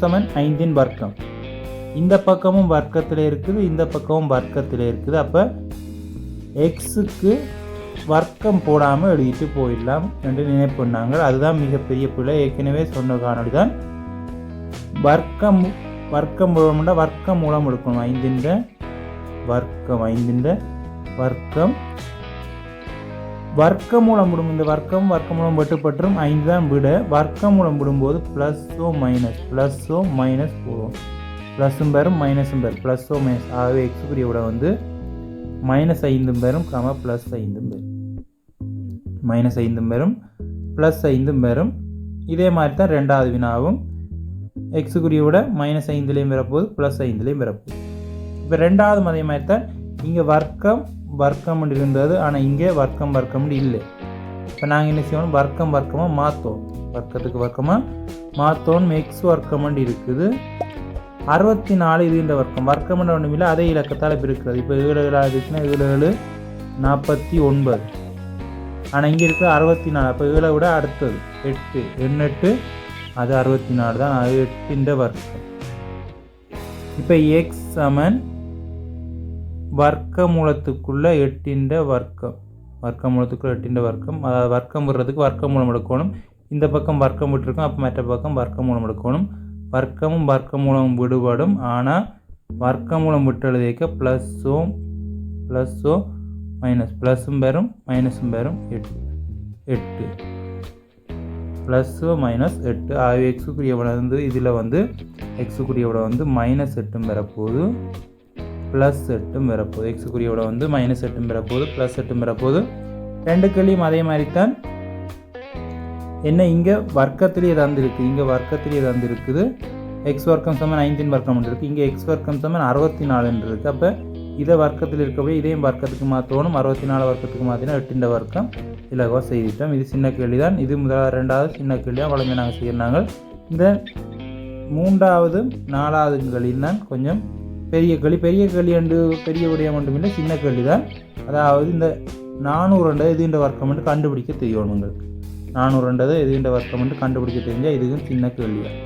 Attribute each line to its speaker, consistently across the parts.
Speaker 1: சமன் ஐந்தின் வர்க்கம். இந்த பக்கமும் வர்க்கத்தில் இருக்குது இந்த பக்கமும் வர்க்கத்தில் இருக்குது. அப்போ எக்ஸுக்கு வர்க்கம் போடாமல் எழுதிட்டு போயிடலாம் என்று நினைப்புனாங்க அதுதான் மிகப்பெரிய பிள்ளை ஏற்கனவே சொன்ன காணொலி தான் வர்க்கம் வர்க்கம் மூலம்னா வர்க்கம் மூலம் எடுக்கணும். ஐந்தின்ற வர்க்கம் ஐந்தின்ற வர்க்கம். வர்க்க மூலம் விடும் இந்த வர்க்கம் வர்க்க மூலம் வெட்டுப்பற்றும் ஐந்து தான் விட வர்க்க மூலம் விடும்போது ப்ளஸ்ஸோ மைனஸ் ப்ளஸ்ஸோ மைனஸ் போடும் ப்ளஸ்ஸும் பேரும் மைனஸும் பேரும் ப்ளஸ்ஸோ மைனஸ் ஆகவே எக்ஸுக்குரிய விட வந்து மைனஸ் ஐந்தும் பேரும் கம ப்ளஸ் ஐந்தும் பேரும் மைனஸ் ஐந்தும் பேரும் ப்ளஸ் ஐந்தும் பேரும் இதே மாதிரி தான் ரெண்டாவது வினாவும் எக்ஸுக்குரிய விட மைனஸ் ஐந்துலேயும் பிறப்போது ப்ளஸ் ஐந்துலேயும் வரப்போகுது இப்போ ரெண்டாவது அதே மாதிரி தான் இங்கே வர்க்கம் வர்க்கம் இருந்தது ஆனால் இங்கே வர்க்கம் வர்க்கம் இல்லை. இப்போ நாங்கள் என்ன செய்வோம்? வர்க்கம் வர்க்கமாக மாற்றோம் வர்க்கத்துக்கு வர்க்கமாக மாற்றோன்னு எக்ஸ் வர்க்கம் இருக்குது. அறுபத்தி நாலு இதுன்ற வர்க்கம். வர்க்கம் ஒன்றும் இல்லை அதே இலக்கத்தால் இப்போ இருக்கிறது இப்போ ஏழு ஏழு ஆகிடுச்சுன்னா ஏழு ஏழு நாற்பத்தி ஒன்பது. ஆனால் இங்கே இருக்கிற அறுபத்தி நாலு அப்போ ஏழை விட அடுத்தது. எட்டு. எண்ணெட்டு அது அறுபத்தி நாலு தான். அது எட்டுன்ற வர்க்கம். இப்போ எக்ஸ் சமன் வர்க்க மூலத்துக்குள்ளே எட்டின்ற வர்க்கம். வர்க்க மூலத்துக்குள்ள எட்டின்ற வர்க்கம். அதாவது வர்க்கம் விடுறதுக்கு வர்க்க மூலம் எடுக்கணும். இந்த பக்கம் வர்க்கம் விட்டுருக்கோம் அப்போ மற்ற பக்கம் வர்க்க மூலம் எடுக்கணும். வர்க்கமும் வர்க்க மூலம் விடுபடும். ஆனால் வர்க்க மூலம் விட்டு எழுதிக்க ப்ளஸ்ஸோ ப்ளஸ்ஸோ மைனஸ். ப்ளஸ்ஸும் பெறும் மைனஸும் பெறும். எட்டு. எட்டு. ப்ளஸ்ஸோ மைனஸ் எட்டு. ஆகவே எக்ஸுக்குரியவனை வந்து இதில் வந்து எக்ஸுக்குரியவோட வந்து மைனஸ் எட்டும் பெறப்போகுது. ப்ளஸ் எட்டும் பெறப்போகுது எக்ஸ் குறியோட வந்து மைனஸ் எட்டும் பெறப்போகுது ப்ளஸ் எட்டும் பெறப்போகுது ரெண்டு கிளியும் அதே மாதிரி தான் என்ன இங்கே வர்க்கத்திலேயே தந்திருக்கு. இங்கே வர்க்கத்திலேயே தந்திருக்குது. எக்ஸ் வர்க்கம் சமன் ஐந்தின் வர்க்கம் இருக்குது இங்கே எக்ஸ் வர்க்கம் சமன் அறுபத்தி நாலுன்னு இருக்குது அப்போ இதை வர்க்கத்தில் இருக்கபடி இதையும் வர்க்கத்துக்கு மாற்றணும் அறுபத்தி நாலு வர்க்கத்துக்கு மாற்றினா எட்டின்ற வர்க்கம். இலகுவாக செய்துட்டோம். இது சின்ன கேள்வி தான் இது முதலாவது ரெண்டாவது சின்ன கேள்வியாக வழங்கி வளமை நாங்கள் செய்கிறாங்க இந்த மூன்றாவது நாலாவது தான் கொஞ்சம் பெரிய களி பெரிய களி அண்டு பெரிய விடயம் மட்டுமில்லை சின்ன களி தான் அதாவது இந்த நானூறுன்றது எதுகின்ற வர்க்கம் என்று கண்டுபிடிக்க தெரியும் உங்களுக்கு. நானூறுன்றது எதுகின்ற வர்க்கம் என்று கண்டுபிடிக்க தெரிஞ்சால் இதுவும் சின்ன கேள்வி தான்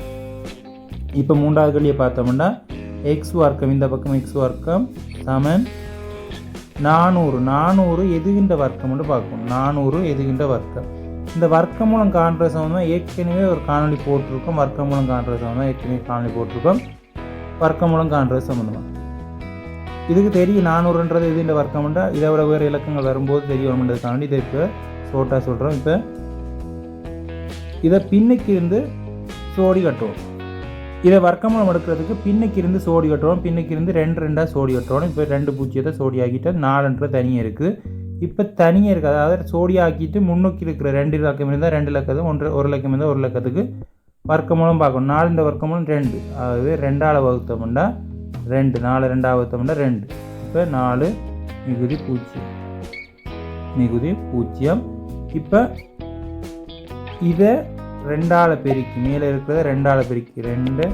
Speaker 1: இப்போ மூன்றாவது கேள்வியை பார்த்தோம்னா எக்ஸ் வர்க்கம் இந்த பக்கம் எக்ஸ் வர்க்கம் சமன் நானூறு. நானூறு எதுகின்ற வர்க்கம்னு பார்க்கணும். நானூறு எதுகின்ற வர்க்கம். இந்த வர்க்கம் மூலம் காண்ற சமந்தமாக ஏற்கனவே ஒரு காணொலி போட்டிருக்கோம். வர்க்க மூலம் காண்ற சமந்தமாக ஏற்கனவே காணொலி போட்டிருக்கோம். வர்க்கமூலம் காண்றது சம்மந்தமாக இதுக்கு தெரியும் நானூறுன்றது இது இந்த வர்க்கம்ன்றா இதை விட வேறு இலக்கங்கள் வரும்போது தெரிய வரும்ன்றதுக்காண்டி இதை இப்போ ஷோட்டாக சொல்கிறோம் இப்போ இதை பின்னுக்கு இருந்து சோடி கட்டுவோம் இதை வர்க்கமூலம் எடுக்கிறதுக்கு பின்னுக்கு இருந்து சோடி கட்டுறோம் பின்னுக்கு இருந்து ரெண்டு ரெண்டாக சோடி கட்டுறோம் இப்போ ரெண்டு பூஜ்ஜியத்தை சோடி ஆக்கிட்டு நாலுன்ற தனியாக இருக்குது இப்போ தனியாக இருக்குது அதாவது சோடி ஆக்கிட்டு முன்னோக்கி இருக்கிற ரெண்டு இலக்கம் இருந்தால் ரெண்டு லக்கத்துக்கு ஒன்று ஒரு லக்கம் இருந்தால் ஒரு லக்கத்துக்கு வர்க்கமூலம் பார்க்கணும். நாலு இந்த வர்க்கமூலம் ரெண்டு. ஆகவே ரெண்டால் வகுத்தோம்னா ரெண்டு. நாலு ரெண்டாவது வகுத்தோம்னா ரெண்டு. இப்போ நாலு மிகுதி பூஜ்ஜியம். மிகுதி பூஜ்ஜியம். இப்போ இதை ரெண்டால் பெருக்கி மேலே இருக்கிறத ரெண்டால் பெருக்கி ரெண்டு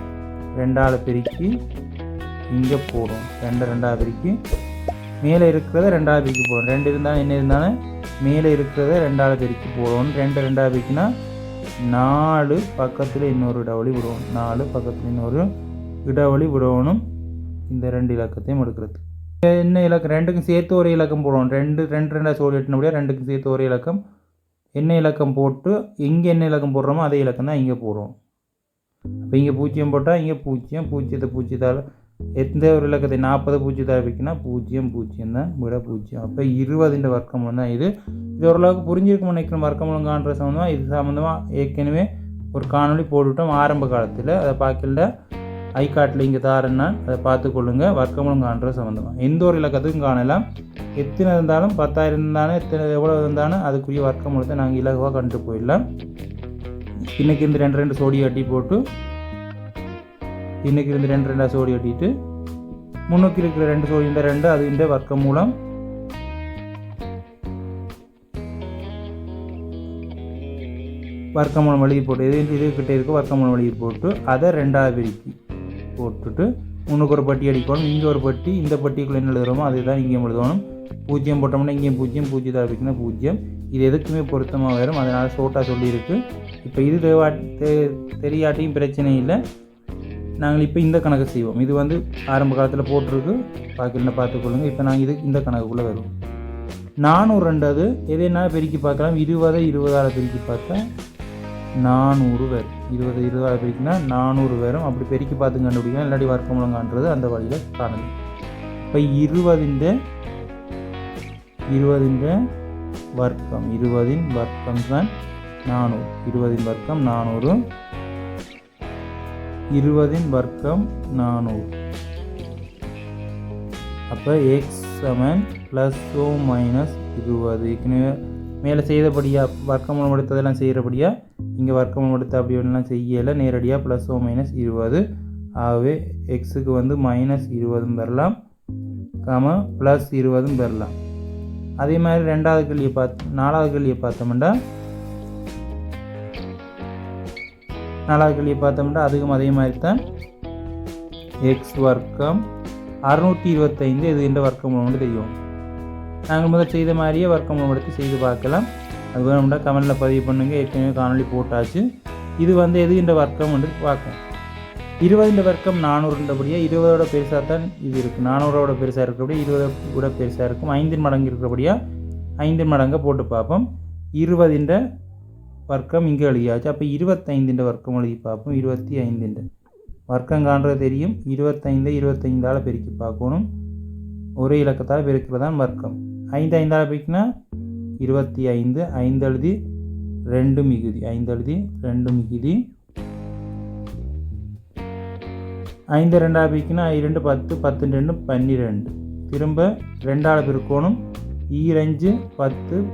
Speaker 1: ரெண்டால் பெருக்கி இங்கே போடும் ரெண்டு ரெண்டாவது பெருக்கி மேலே இருக்கிறத ரெண்டாவது பெருக்கி போடும் ரெண்டு இருந்தாலும் என்ன இருந்தாலும் மேலே இருக்கிறத ரெண்டாவது பெருக்கி போடும் ரெண்டு ரெண்டாவது பெருக்கினா நாலு பக்கத்தில் இன்னொரு இடைவெளி விடுவோம். நாலு பக்கத்தில் இன்னொரு இடைவெளி விடணும் இந்த ரெண்டு இலக்கத்தையும் எடுக்கிறது. என்ன இலக்கம்? ரெண்டுக்கும் சேர்த்து ஒரு இலக்கம் போடுவோம். ரெண்டு ரெண்டு ரெண்டாக சோழி எட்டினபடியாக ரெண்டுக்கும் சேர்த்து ஒரு இலக்கம். என்ன இலக்கம் போட்டு இங்கே என்ன இலக்கம் போடுறோமோ அதே இலக்கம் தான் இங்கே போடுறோம் அப்போ இங்கே பூஜ்ஜியம் போட்டால் இங்கே பூஜ்ஜியம். பூஜ்ஜியத்தை பூஜ்ஜியத்தால் எந்த ஒரு இலக்கத்தை நாற்பது பூஜ்ஜியத்தால் வைக்கினா பூஜ்ஜியம் பூஜ்ஜியம் தான். விட பூஜ்ஜியம். அப்போ இருபதுன்ற வர்க்கம் தான் இது இது ஓரளவுக்கு புரிஞ்சிருக்கும் நினைக்கிறேன் வர்க்கமூலம் சம்மந்தமாக இது சம்மந்தமாக ஏற்கனவே ஒரு காணொளி போட்டுவிட்டோம் ஆரம்ப காலத்தில். அதை பார்க்கல. ஐகாட்டில் இங்கே தாருன்னா அதை பார்த்துக்கொள்ளுங்க வர்க்கமூலம் காண்ற சம்மந்தமாக எந்த ஒரு இலக்கத்துக்கும் காணலாம். எத்தனை இருந்தாலும் பத்தாயிரம் இருந்தாலும் எத்தனை எவ்வளோ இருந்தாலும் அதுக்குரிய வர்க்கமூலத்தை நாங்கள் இலகுவாக கண்டு போயிடலாம். இன்னைக்கு இருந்து ரெண்டு ரெண்டு சோடி கட்டி போட்டு இன்னைக்கு இருந்து ரெண்டு ரெண்டாக சோடி கட்டிட்டு முன்னோக்கி இருக்கிற ரெண்டு சோடி இந்த ரெண்டு அது இந்த வர்க்கம் மூலம் வர்க்கமான எழுதி போட்டு இது இதுக்கிட்ட இருக்க வர்க்கமான எழுதி போட்டு அதை ரெண்டாவது பெருக்கி போட்டுட்டு முன்னுக்கு ஒரு பட்டி அடிக்கணும் இங்கே ஒரு பட்டி இந்த பட்டிக்குள்ளே என்ன எழுதுறோமோ அதே தான் இங்கேயும் எழுதணும். பூஜ்ஜியம் போட்டோம்னா இங்கேயும் பூஜ்ஜியம் பூஜ்ஜியத்தை அடிக்கணும் பூஜ்ஜியம். இது எதுக்குமே பொருத்தமாக வரும் அதனால் சோட்டா சொல்லியிருக்கு. இப்போ இது தேவா தெ தெரியாட்டியும் பிரச்சனை இல்லை. நாங்கள் இப்போ இந்த கணக்கு செய்வோம். இது வந்து ஆரம்ப காலத்தில் போட்டிருக்கு. பாக்கியில் பார்த்துக்கொள்ளுங்க. இப்போ நாங்கள் இது இந்த கணக்குக்குள்ளே வருவோம். நானூறு ரெண்டாவது எதைனா பெருக்கி பார்க்கலாம்? இருபதை இருபதால் பெருக்கி பார்த்தேன் நானூறு பேர். இருபது இருபதாவது பெருக்கினா நானூறு பேரும் அப்படி பெருக்கி பார்த்து கண்டுபிடிக்கும் இல்லாட்டி வர்க்கமூலங்கான்றது அந்த வழியில் காணுது இப்போ இருபதிൻ്റെ இருபதிൻ്റെ வர்க்கம். இருபதின் வர்க்கம் தான் நானூறு. இருபதின் வர்க்கம் நானூறு. இருபதின் வர்க்கம் நானூறு. அப்போ x seven plus two minus இருபது. ஏற்கனவே மேலே செய்தபடியாக வர்க்கமூலம் எடுத்ததெல்லாம் செய்கிறபடியாக இங்கே வர்க்கமூலம் எடுத்த அப்படி செய்யலை. நேரடியாக ப்ளஸ் ஓ மைனஸ் இருபது. ஆகவே எக்ஸுக்கு வந்து மைனஸ் இருபதும் பெறலாம் காம ப்ளஸ் இருபதும் பெறலாம். அதே மாதிரி ரெண்டாவது கேள்வியை பார்த்து நாலாவது கேள்வியை பார்த்தோம்னா நாலாவது கேள்வியை பார்த்தோம்னா அதுக்கும் அதே மாதிரி தான். எக்ஸ் வர்க்கம் அறுநூற்றி இருபத்தைந்து இது என்ற வர்க்கம் மூலம் தெரியும். நாங்கள் முதல் செய்த மாதிரியே வர்க்கம் எடுத்து செய்து பார்க்கலாம். அது வேணும்னா கமெண்டில் பதிவு பண்ணுங்கள் ஏற்கனவே காணொலி போட்டாச்சு. இது வந்து எது என்ற வர்க்கம் வந்து பார்க்கும் இருபதுன்ற வர்க்கம் நானூறுன்றபடியாக இருபதோட பெருசாக தான் இது இருக்குது நானூறோட பெருசாக இருக்கிறபடியா இருபதை கூட பெருசாக இருக்கும். ஐந்தின் மடங்கு இருக்கிறபடியாக ஐந்தின் மடங்கை போட்டு பார்ப்போம். இருபதின்ற வர்க்கம் இங்கே எழுதியாச்சு. அப்போ இருபத்தைந்தின்ற வர்க்கம் எழுதி பார்ப்போம். இருபத்தி ஐந்துன்ற வர்க்கம் காண்றது தெரியும். இருபத்தைந்து இருபத்தைந்தால் பெருக்கி பார்க்கணும். ஒரே இலக்கத்தால் பெருக்கிறதான் வர்க்கம் ஐந்து ஐந்தால் போய்க்குன்னா இருபத்தி ஐந்து ஐந்து எழுதி ரெண்டு மிகுதி. ஐந்து எழுதி ரெண்டு மிகுதி. ஐந்து ரெண்டாவது பிரிக்கினா இரண்டு பத்து பத்து ரெண்டு பன்னிரெண்டு. திரும்ப ரெண்டாவது பிற்கோணும் ஈரஞ்சு பத்து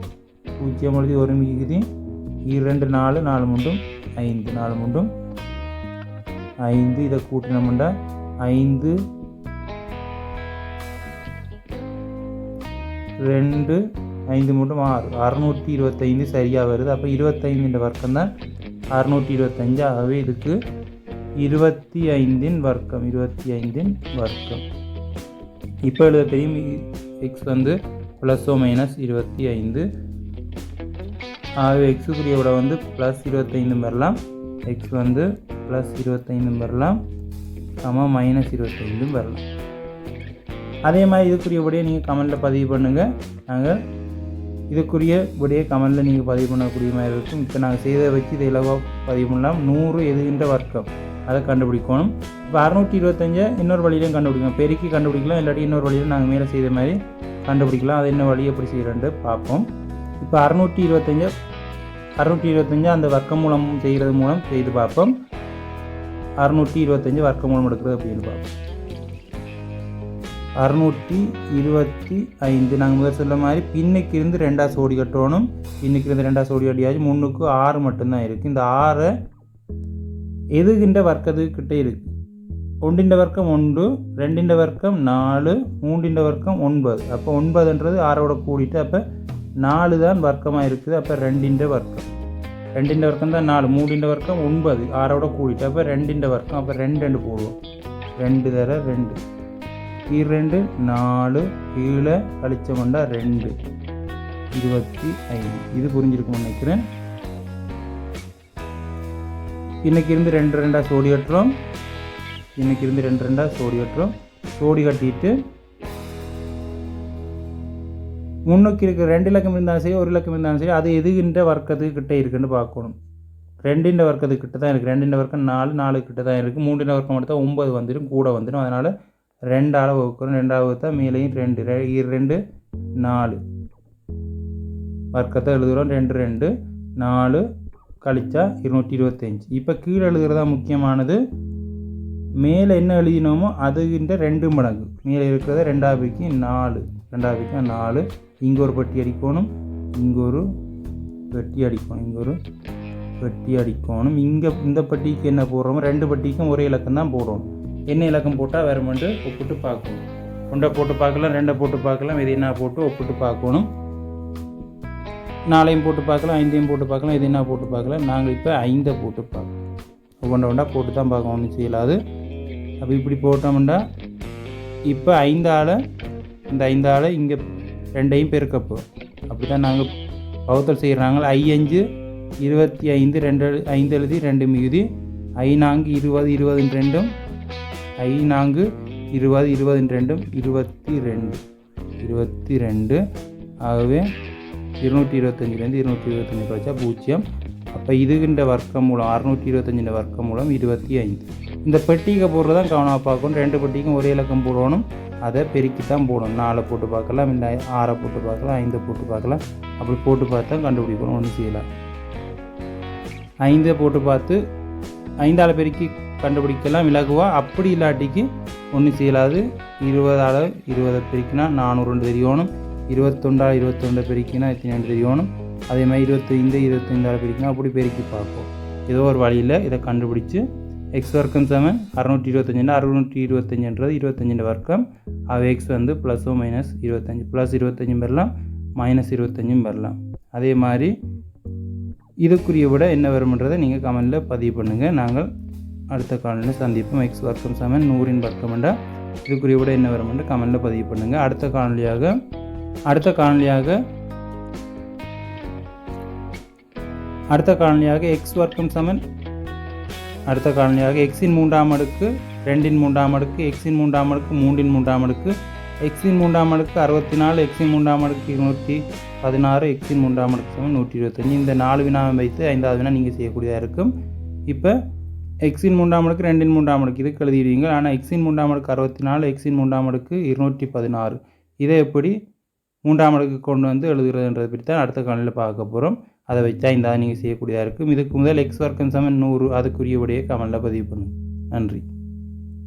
Speaker 1: பூஜ்ஜியம் எழுதி ஒரு மிகுதி. இரண்டு நாலு நாலு முண்டும் ஐந்து நாலு முண்டும். ஐந்து இதை கூட்டினோம்டா. ஐந்து ரெண்டு ஐந்து மூட்டும் ஆறு. அறுநூற்றி இருபத்தைந்து சரியாக வருது. அப்போ இருபத்தைந்துன்ற வர்க்கம் தான் அறுநூற்றி இருபத்தஞ்சு ஆகவே இதுக்கு இருபத்தி ஐந்தின் வர்க்கம் இருபத்தி ஐந்தின் வர்க்கம். இப்போ எழுத தெரியும் எக்ஸ் வந்து ப்ளஸ் ஓ மைனஸ் இருபத்தி ஐந்து ஆகவே எக்ஸுக்குரிய விட வந்து ப்ளஸ் இருபத்தைந்து வரலாம் எக்ஸ் வந்து ப்ளஸ் இருபத்தைந்தும் வரலாம் சம மைனஸ் இருபத்தைந்தும் வரலாம் அதே மாதிரி இதுக்குரிய விடையை நீங்கள் கமெண்டில் பதிவு பண்ணுங்கள் நாங்கள் இதுக்குரிய விடையை கமெண்டில் நீங்கள் பதிவு பண்ணக்கூடிய மாதிரி இருக்கும். இப்போ நாங்கள் செய்ததை வச்சு இதை இலவாக பதிவு பண்ணலாம். நூறு எதுகின்ற வர்க்கம். அதை கண்டுபிடிக்கணும். இப்போ அறநூற்றி இருபத்தஞ்சை இன்னொரு வழியிலையும் கண்டுபிடிக்கலாம். பெருக்கி கண்டுபிடிக்கலாம். இல்லாட்டி இன்னொரு வழியில் நாங்கள் மேலே செய்த மாதிரி கண்டுபிடிக்கலாம். அது என்ன வழி எப்படி செய்கிறேன்ட்டு பார்ப்போம். இப்போ அறநூற்றி இருபத்தஞ்சு அறுநூற்றி இருபத்தஞ்சு அந்த வர்க்கம் மூலம் செய்கிறது மூலம் செய்து பார்ப்போம். அறுநூற்றி இருபத்தஞ்சு வர்க்கம் மூலம் எடுக்கிறது அப்படின்னு பார்ப்போம். அறுநூற்றி இருபத்தி ஐந்து. நாங்கள் முதல் சொல்ல மாதிரி பின்னுக்கு இருந்து ரெண்டாக சோடி கட்டணும் பின்னுக்கு இருந்து ரெண்டாக சோடி கட்டியாச்சு. முன்னுக்கு ஆறு மட்டும்தான் இருக்குது இந்த ஆறை எதுகின்ற வர்க்கத்துக்கிட்ட இருக்குது ஒன்றின்ற வர்க்கம் ஒன்று ரெண்டின் வர்க்கம் நாலு மூன்றின்ற வர்க்கம் ஒன்பது. அப்போ ஒன்பதுன்றது ஆறோட கூடிட்டு அப்போ நாலு தான் வர்க்கமாக இருக்குது. அப்போ ரெண்டின் வர்க்கம். ரெண்டின் வர்க்கம் தான் நாலு மூடின்ற வர்க்கம் ஒன்பது ஆறோட கூடிட்டு அப்போ ரெண்டின் வர்க்கம். அப்போ ரெண்டு ரெண்டு போடுவோம். ரெண்டு தர ரெண்டு. இரண்டு நாலு கீழே கழிச்ச கொண்டா ரெண்டு. இருபத்தி ஐந்து. இது புரிஞ்சிருக்கும்னு நினைக்கிறேன். இன்றைக்கி இருந்து ரெண்டு ரெண்டாக சோடி கட்டுறோம். இன்னைக்கு இருந்து ரெண்டு ரெண்டாக சோடி கட்டுறோம். சோடி கட்டிட்டு முன்னுக்கு இருக்க ரெண்டு இலக்கம் இருந்தாலும் சரி ஒரு இலக்கம் இருந்தாலும் சரி அது எதுகின்ற வர்க்கத்துக்கு கிட்டே இருக்குன்னு பார்க்கணும். ரெண்டின் வர்க்கத்துக்கு கிட்ட தான் இருக்குது ரெண்டின் வர்க்கம் நாலு நாலு கிட்ட தான் இருக்குது மூன்றின் வர்க்கம் எடுத்தால் ஒம்பது வந்துடும் கூட வந்துடும் அதனால் ரெண்டால் வகுக்கணும் ரெண்டாவது வகுத்தா மேலேயும் ரெண்டு ரெண்டு நாலு. வர்க்கத்தை எழுதுகிறோம் ரெண்டு ரெண்டு நாலு. கழிச்சா இருநூற்றி இருபத்தஞ்சி இப்போ கீழே எழுதுகிறதா முக்கியமானது மேலே என்ன எழுதினோமோ அதுகின்ற ரெண்டு மடங்கு. மேலே இருக்கிறத ரெண்டாவது பிக்கு நாலு. ரெண்டாவது நாலு. இங்கே ஒரு பெட்டி அடிக்கணும். இங்கே ஒரு பெட்டி அடிக்கணும். இங்கே ஒரு பெட்டி அடிக்கணும். இங்கே இந்த பெட்டிக்கு என்ன போடுறோமோ ரெண்டு பெட்டிக்கும் ஒரே இலக்கம் தான் போடுறோம். எண்ணெய் இலக்கம் போட்டால் வேறுமெண்டு ஒப்பிட்டு பார்க்கணும். ஒன்றை போட்டு பார்க்கலாம் ரெண்டை போட்டு பார்க்கலாம் இது என்ன போட்டு ஒப்பிட்டு பார்க்கணும். நாலையும் போட்டு பார்க்கலாம் ஐந்தையும் போட்டு பார்க்கலாம் இது என்ன போட்டு பார்க்கலாம். நாங்கள் இப்போ ஐந்தை போட்டு பார்க்கலாம் ஒவ்வொன்றா ஒன்றா போட்டு தான் பார்க்கணும் ஒன்றும் செய்யலாது. அப்போ இப்படி போட்டோம்னா இப்போ ஐந்தால் இந்த ஐந்தால் இங்கே ரெண்டையும் பெருக்கப்போ அப்படி தான் நாங்கள் பௌத்தல் செய்கிறாங்களா ஐ அஞ்சு இருபத்தி ஐந்து ரெண்டு ஐந்து எழுதி ரெண்டு மிகுதி ஐநான்கு இருபது இருபது ரெண்டும் ஐநான்கு இருபது இருபது ரெண்டும் இருபத்தி ரெண்டு இருபத்தி ரெண்டு ஆகவே இருநூற்றி இருபத்தஞ்சிலேருந்து இருநூற்றி இருபத்தஞ்சி கழிச்சா பூஜ்ஜியம். அப்போ இதுகின்ற வர்க்கம் மூலம் அறுநூற்றி இருபத்தஞ்சின்ற வர்க்கம் மூலம் இருபத்தி ஐந்து இந்த பெட்டிக்கை போடுறது தான் கவனமாக பார்க்கணும். ரெண்டு பெட்டிக்கும் ஒரே இலக்கம் போடணும். அதை பெருக்கி தான் போடணும். நாலை போட்டு பார்க்கலாம் இல்லை ஆறை போட்டு பார்க்கலாம் ஐந்தை போட்டு பார்க்கலாம். அப்படி போட்டு பார்த்து தான் கண்டுபிடிக்கணும். ஒன்றும் செய்யலாம் ஐந்தை போட்டு பார்த்து ஐந்தால் பெருக்கி கண்டுபிடிக்கலாம் இலகுவா அப்படி இல்லாட்டிக்கு ஒன்றும் செய்யலாது. இருபதால் இருபதை பெருக்கினா நானூறுன்னு தெரியணும் இருபத்தொண்டால் இருபத்தொண்டை பெருக்கினா எத்தனை தெரியணும் அதே மாதிரி இருபத்தைந்து இருபத்தைந்தால் பெருக்கினா அப்படி பெருக்கி பார்ப்போம். ஏதோ ஒரு வழியில் இதை கண்டுபிடிச்சு எக்ஸ் வர்க்கம் செவன் அறுநூற்றி இருபத்தஞ்சுனா அறுநூற்றி இருபத்தஞ்சுன்றது இருபத்தஞ்சிൻ്റെ வர்க்கம். அவள் எக்ஸ் வந்து ப்ளஸோ மைனஸ் இருபத்தஞ்சு. ப்ளஸ் இருபத்தஞ்சும் பெறலாம் மைனஸ் இருபத்தஞ்சும் பெறலாம். அதே மாதிரி இதுக்குரிய விட என்ன வரும்ன்றதை நீங்கள் கமெண்டில் பதிவு பண்ணுங்கள் நாங்கள் அடுத்த காலையில் சந்திப்போம். எக்ஸ் வர்க்கம் செவன் நூறின் வர்க்கம் என்றால் இதுக்குரிய விட என்ன வரும் என்று கமெண்டில் பதிவு பண்ணுங்கள் அடுத்த காணொலியாக அடுத்த காணொலியாக அடுத்த காணொலியாக எக்ஸ் வர்க்கம் சமன் அடுத்த காணொலியாக எக்ஸின் மூன்றாம் அடுக்கு ரெண்டின் மூன்றாம் அடுக்கு எக்ஸின் மூன்றாம் அடுக்கு மூன்றின் மூன்றாம் அடுக்கு எக்ஸின் மூன்றாம் அடுக்கு அறுபத்தி நாலு எக்ஸின் மூன்றாம் அடுக்கு இருநூற்றி பதினாறு எக்ஸின் மூன்றாம் அடுக்கு சமன் நூற்றி இருபத்தஞ்சி. இந்த நாலு வினாவை வைத்து ஐந்தாவது வினா நீங்கள் செய்யக்கூடியதாக இருக்கும். இப்போ எக்ஸின் மூன்றாம் அடுக்கு ரெண்டின் மூன்றாம் அடுக்கு. இதுக்கு எழுதிடுவீங்க ஆனால் எக்ஸின் மூன்றாம் அடுக்கு அறுபத்தி நாலு எக்ஸின் மூன்றாம் அடுக்கு இருநூற்றி பதினாறு இதை எப்படி மூன்றாம் அடுக்கு கொண்டு வந்து எழுதுகிறதுன்றதை பற்றி தான் அடுத்த காலையில் பார்க்க போகிறோம் அதை வச்சா இந்த நீங்கள் செய்யக்கூடியதாக இருக்கும். இதுக்கு முதல் எக்ஸ் வர்க்கம் சமன் நூறு. அதுக்குரிய விடையை கமலில் பதிவு பண்ணும். நன்றி.